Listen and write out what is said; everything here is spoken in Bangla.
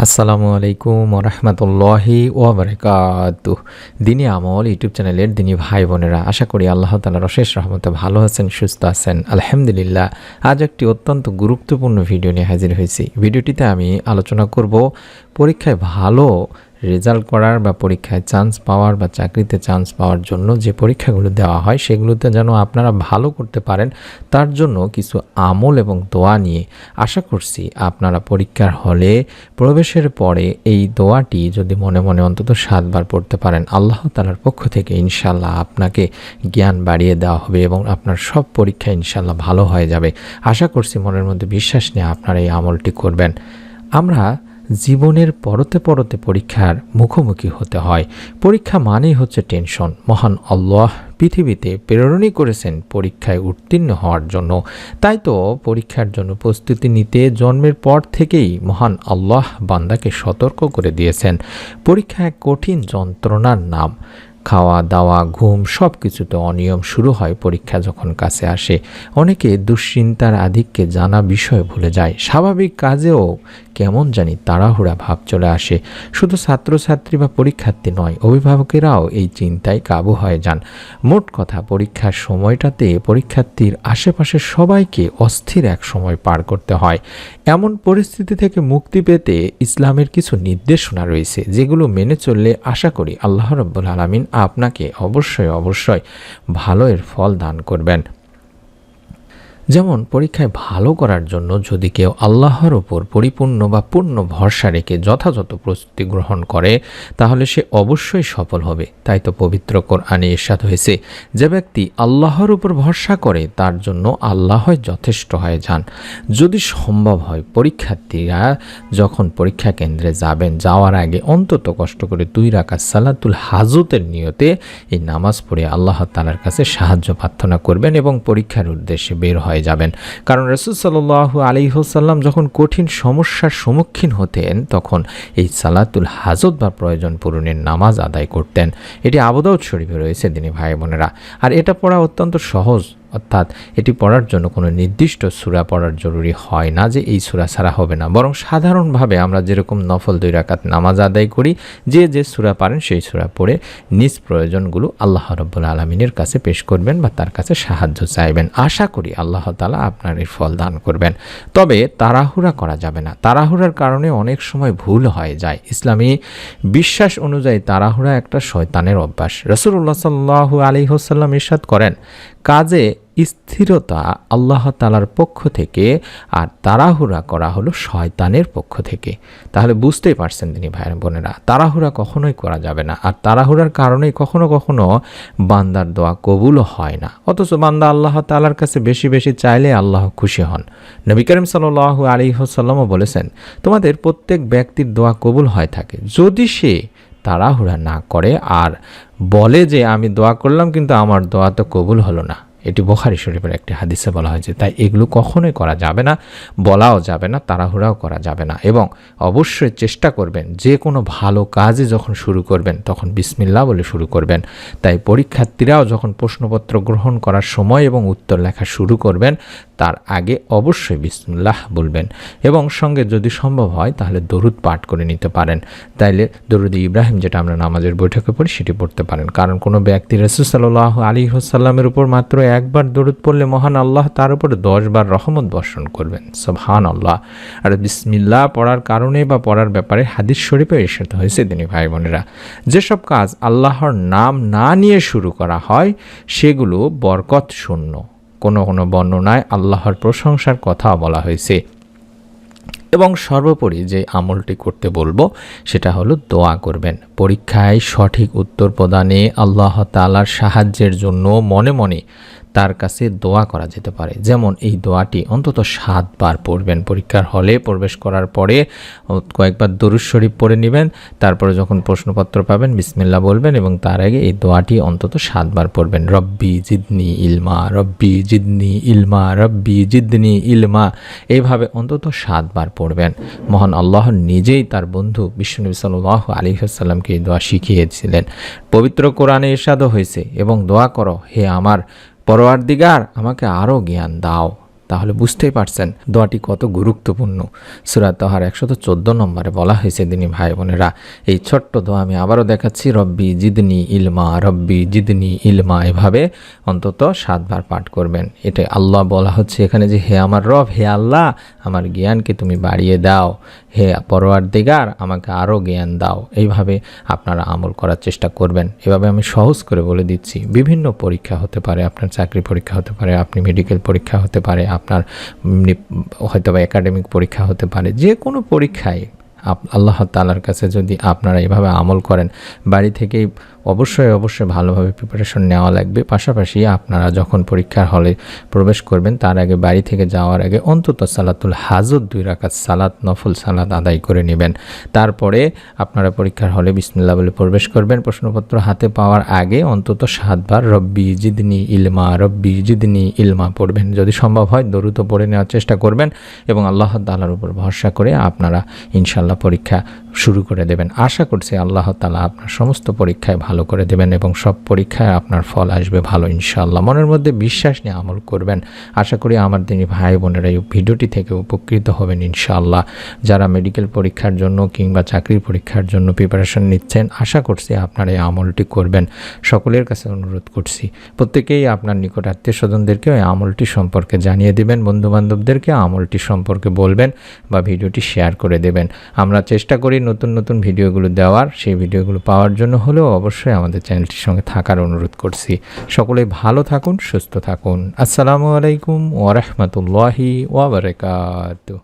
আসসালামু আলাইকুম রহমতুল্লাহি ওবরাকাত দিনী আমল ইউটিউব চ্যানেলের দিনী ভাই বোনেরা, আশা করি আল্লাহ তালার অশেষ রহমতে ভালো আছেন, সুস্থ আছেন। আলহামদুলিল্লাহ, আজ একটি অত্যন্ত গুরুত্বপূর্ণ ভিডিও নিয়ে হাজির হয়েছি। ভিডিওটিতে আমি আলোচনা করব পরীক্ষায় ভালো রেজাল্ট করার বা পরীক্ষায় চান্স পাওয়ার বা চাকরিতে চান্স পাওয়ার জন্য যে পরীক্ষাগুলো দেওয়া হয়, সেগুলোতে যেন আপনারা ভালো করতে পারেন, তার জন্য কিছু আমল এবং দোয়া নিয়ে আশা করছি আপনারা পরীক্ষার হলে প্রবেশের পরে এই দোয়াটি যদি মনে মনে অন্তত সাতবার পড়তে পারেন, আল্লাহ তালার পক্ষ থেকে ইনশাল্লাহ আপনাকে জ্ঞান বাড়িয়ে দেওয়া হবে এবং আপনার সব পরীক্ষা ইনশাল্লাহ ভালো হয়ে যাবে। আশা করছি মনের মধ্যে বিশ্বাস নিয়ে আপনারা এই আমলটি করবেন। আমরা জীবনের পরতে পরতে পরীক্ষার মুখোমুখি হতে হয়। পরীক্ষা মানেই হচ্ছে টেনশন। মহান আল্লাহ পৃথিবীতে প্রেরণই করেছেন পরীক্ষায় উত্তীর্ণ হওয়ার জন্য। তাই তো পরীক্ষার জন্য প্রস্তুতি নিতে জন্মের পর থেকেই মহান আল্লাহ বান্দাকে সতর্ক করে দিয়েছেন। পরীক্ষা এক কঠিন যন্ত্রণার নাম। খাওয়া, দাওয়া, ঘুম সব কিছুতে অনিয়ম শুরু হয় পরীক্ষা যখন কাছে আসে। অনেকে দুশ্চিন্তার আধিক্যে জানা বিষয় ভুলে যায়। স্বাভাবিক কাজেও কেমন জানি তাড়াহুড়া ভাব চলে আসে। শুধু ছাত্রছাত্রী বা পরীক্ষার্থী নয়, অভিভাবকেরাও এই চিন্তায় কাবু হয়ে যান। মোট কথা, পরীক্ষার সময়টাতে পরীক্ষার্থীর আশেপাশে সবাইকে অস্থির এক সময় পার করতে হয়। এমন পরিস্থিতি থেকে মুক্তি পেতে ইসলামের কিছু নির্দেশনা রয়েছে, যেগুলো মেনে চললে আশা করি আল্লাহ রব্বুল আলমিন আপনাকে অবশ্যই অবশ্যই ভালো এর ফল দান করবেন। যেমন পরীক্ষায় ভালো করার জন্য যদি কেউ আল্লাহর ওপর পরিপূর্ণ বা পূর্ণ ভরসা রেখে যথাযথ প্রস্তুতি গ্রহণ করে, তাহলে সে অবশ্যই সফল হবে। তাই তো পবিত্র কোরআনে এরশাদ হয়েছে, যে ব্যক্তি আল্লাহর উপর ভরসা করে, তার জন্য আল্লাহ যথেষ্ট হয়ে যান। যদি সম্ভব হয়, পরীক্ষার্থীরা যখন পরীক্ষা কেন্দ্রে যাবেন, যাওয়ার আগে অন্তত কষ্ট করে দুই রাখা সালাতুল হাজতের নিয়তে এই নামাজ পড়ে আল্লাহ তালার কাছে সাহায্য প্রার্থনা করবেন এবং পরীক্ষার উদ্দেশ্যে বের হয় হয়ে যাবেন। কারণ রসুল সাল্লাহ আলিহসাল্লাম যখন কঠিন সমস্যার সম্মুখীন হতেন, তখন এই সালাতুল হাজত বা প্রয়োজন পূরণের নামাজ আদায় করতেন। এটি আবদাউদ শরীফে রয়েছে, দিনী ভাই বোনেরা। আর এটা পড়া অত্যন্ত সহজ। অর্থাৎ এটি পড়ার জন্য কোনো নির্দিষ্ট সুরা পড়ার জরুরি হয় না যে এই সুরা ছাড়া হবে না। বরং সাধারণভাবে আমরা যেরকম নফল দুই রাকাত নামাজ আদায় করি, যে যে সুরা পারেন সেই সুরা পড়ে নিজ প্রয়োজনগুলো আল্লাহ রব্বুল আলমিনের কাছে পেশ করবেন বা তার কাছে সাহায্য চাইবেন। আশা করি আল্লাহ তালা আপনার এই ফল দান করবেন। তবে তাড়াহুড়া করা যাবে না। তাড়াহুড়ার কারণে অনেক সময় ভুল হয়ে যায়। ইসলামী বিশ্বাস অনুযায়ী তাড়াহুড়া একটা শয়তানের অভ্যাস। রসুল্লাহ সাল্লাহ আলী হোসাল্লাম ইরশাদ করেন, কাজে স্থিরতা আল্লাহ তালার পক্ষ থেকে আর তাড়াহুড়া করা হলো শয়তানের পক্ষ থেকে। তাহলে বুঝতেই পারছেন তিনি ভাইয়ের বোনেরা, তাড়াহুড়া কখনোই করা যাবে না। আর তাড়াহুড়ার কারণেই কখনো কখনো বান্দার দোয়া কবুলও হয় না। অথচ বান্দা আল্লাহ তালার কাছে বেশি বেশি চাইলে আল্লাহ খুশি হন। নবী করিম সাল আলী হোসাল্লামও বলেছেন, তোমাদের প্রত্যেক ব্যক্তির দোয়া কবুল হয় থাকে। যদি সে তাড়াহুড়া না করে আর বলে যে আমি দোয়া করলাম, কিন্তু আমার দোয়া তো কবুল হলো না। এটি বোখারি শরীফের একটি হাদিসে বলা হয়েছে। তাই এগুলো কখনোই করা যাবে না, বলাও যাবে না, তাড়াহুড়াও করা যাবে না। এবং অবশ্যই চেষ্টা করবেন যে কোনো ভালো কাজে যখন শুরু করবেন, তখন বিসমিল্লা বলে শুরু করবেন। তাই পরীক্ষার্থীরাও যখন প্রশ্নপত্র গ্রহণ করার সময় এবং উত্তর লেখা শুরু করবেন, তার আগে অবশ্যই বিসমুল্লাহ বলবেন। এবং সঙ্গে যদি সম্ভব হয়, তাহলে দরুদ পাঠ করে নিতে পারেন। তাইলে দরুদ ইব্রাহিম যেটা আমরা নামাজের বৈঠকে পড়ি, সেটি পড়তে পারেন। কারণ কোনো ব্যক্তি রসুসাল্লাহ আলী হোসাল্লামের উপর মাত্র একবার দরুদ পড়লে মহান আল্লাহ তার উপরে দশবার রহমত বর্ষণ করবেন। সবহান আল্লাহ আর বিসমিল্লাহ পড়ার কারণে বা পড়ার ব্যাপারে হাদিস শরীফে এসে হয়েছে তিনি ভাই বোনেরা। যেসব কাজ আল্লাহর নাম না নিয়ে শুরু করা হয়, সেগুলো বরকত শূন্য। কোনো কোনো বর্ণনায় আল্লাহর প্রশংসার কথা বলা হয়েছে। এবং সর্বোপরি যে আমলটি করতে বলব, সেটা হলো দোয়া করবেন। পরীক্ষায় সঠিক উত্তর প্রদানে আল্লাহ তালার সাহায্যের জন্য মনে মনে তার কাছে দোয়া করা যেতে পারে। যেমন এই দোয়াটি অন্তত সাতবার পড়বেন। পরীক্ষার হলে প্রবেশ করার পরে কয়েকবার দরুদ শরীফ পড়ে নেবেন। তারপরে যখন প্রশ্নপত্র পাবেন বিসমিল্লা বলবেন এবং তার আগে এই দোয়াটি অন্তত সাতবার পড়বেন। রব্বি জিদনি ইলমা, রব্বি জিদনি ইলমা, রব্বি জিদনি ইলমা। এইভাবে অন্তত সাতবার পড়বেন। মহান আল্লাহ নিজেই তার বন্ধু বিষ্ণু সাল্লাহ আলী সাল্লামকে এই দোয়া শিখিয়েছিলেন। পবিত্র কোরআনে এরশাদও হয়েছে এবং দোয়া করো, হে আমার পরোয়ার দিগার আমাকে আরও জ্ঞান দাও। তাহলে বুঝতেই পারছেন দোয়াটি কত গুরুত্বপূর্ণ। সুরাত তহার একশত চোদ্দ নম্বরে বলা হয়েছে, দিনী ভাই বোনেরা, এই ছোট্ট দোয়া আমি আবারও দেখাচ্ছি, রব্বি জিদনি ইলমা, রব্বি জিদনি ইলমা, এভাবে অন্তত সাতবার পাঠ করবেন। এটা আল্লাহ বলা হচ্ছে এখানে যে, হে আমার রব, হে আল্লাহ, আমার জ্ঞানকে তুমি বাড়িয়ে দাও। হে পরোয়ার দিগার আমাকে আরও জ্ঞান দাও। এইভাবে আপনারা আমল করার চেষ্টা করবেন। এভাবে আমি সহজ করে বলে দিচ্ছি। বিভিন্ন পরীক্ষা হতে পারে, আপনার চাকরি পরীক্ষা হতে পারে, আপনি মেডিকেল পরীক্ষা হতে পারে আপনার হয়তো বা একাডেমিক পরীক্ষা হতে পারে। যে কোনো পরীক্ষায় আল্লাহ তালার কাছে যদি আপনারা এভাবে আমল করেন, বাড়ি থেকেই অবশ্যই অবশ্যই ভালোভাবে প্রিপারেশন নেওয়া লাগবে। পাশাপাশি আপনারা যখন পরীক্ষার হলে প্রবেশ করবেন, তার আগে বাড়ি থেকে যাওয়ার আগে অন্তত সালাতুল হাজত দুই রাকাত সালাত, নফল সালাত আদায় করে নেবেন। তারপরে আপনারা পরীক্ষার হলে বিসমিল্লা বলে প্রবেশ করবেন। প্রশ্নপত্র হাতে পাওয়ার আগে অন্তত সাতবার রব্বি জিদনি ইলমা, রব্বি জিদনি ইলমা পড়বেন। যদি সম্ভব হয় দ্রুত পড়ে নেওয়ার চেষ্টা করবেন এবং আল্লাহ তালার উপর ভরসা করে আপনারা ইনশাল্লাহ পরীক্ষা শুরু করে দেবেন। আশা করছি আল্লাহ তালা আপনার সমস্ত পরীক্ষায় ভালো করে দেবেন এবং সব পরীক্ষায় আপনার ফল আসবে ভালো ইনশাল্লাহ মনের মধ্যে বিশ্বাস নিয়ে আমল করবেন। আশা করি আমার দিনী ভাই বোনেরা এই ভিডিওটি থেকে উপকৃত হবেন ইনশাআল্লাহ। যারা মেডিকেল পরীক্ষার জন্য কিংবা চাকরির পরীক্ষার জন্য প্রিপারেশন নিচ্ছেন, আশা করছি আপনারা এই আমলটি করবেন। সকলের কাছে অনুরোধ করছি, প্রত্যেকেই আপনার নিকট আত্মীয় স্বজনদেরকে এই আমলটি সম্পর্কে জানিয়ে দিবেন, বন্ধুবান্ধবদেরকে আমলটি সম্পর্কে বলবেন বা ভিডিওটি শেয়ার করে দেবেন। আমরা চেষ্টা করি নতুন নতুন ভিডিওগুলো দেওয়ার, সেই ভিডিওগুলো পাওয়ার জন্য হলেও অবশ্যই আমাদের চ্যানেলটির সঙ্গে থাকার অনুরোধ করছি। সকলেই ভালো থাকুন, সুস্থ থাকুন। আসসালামু আলাইকুম ওরহমতুল্লাহি ওবরাকাতু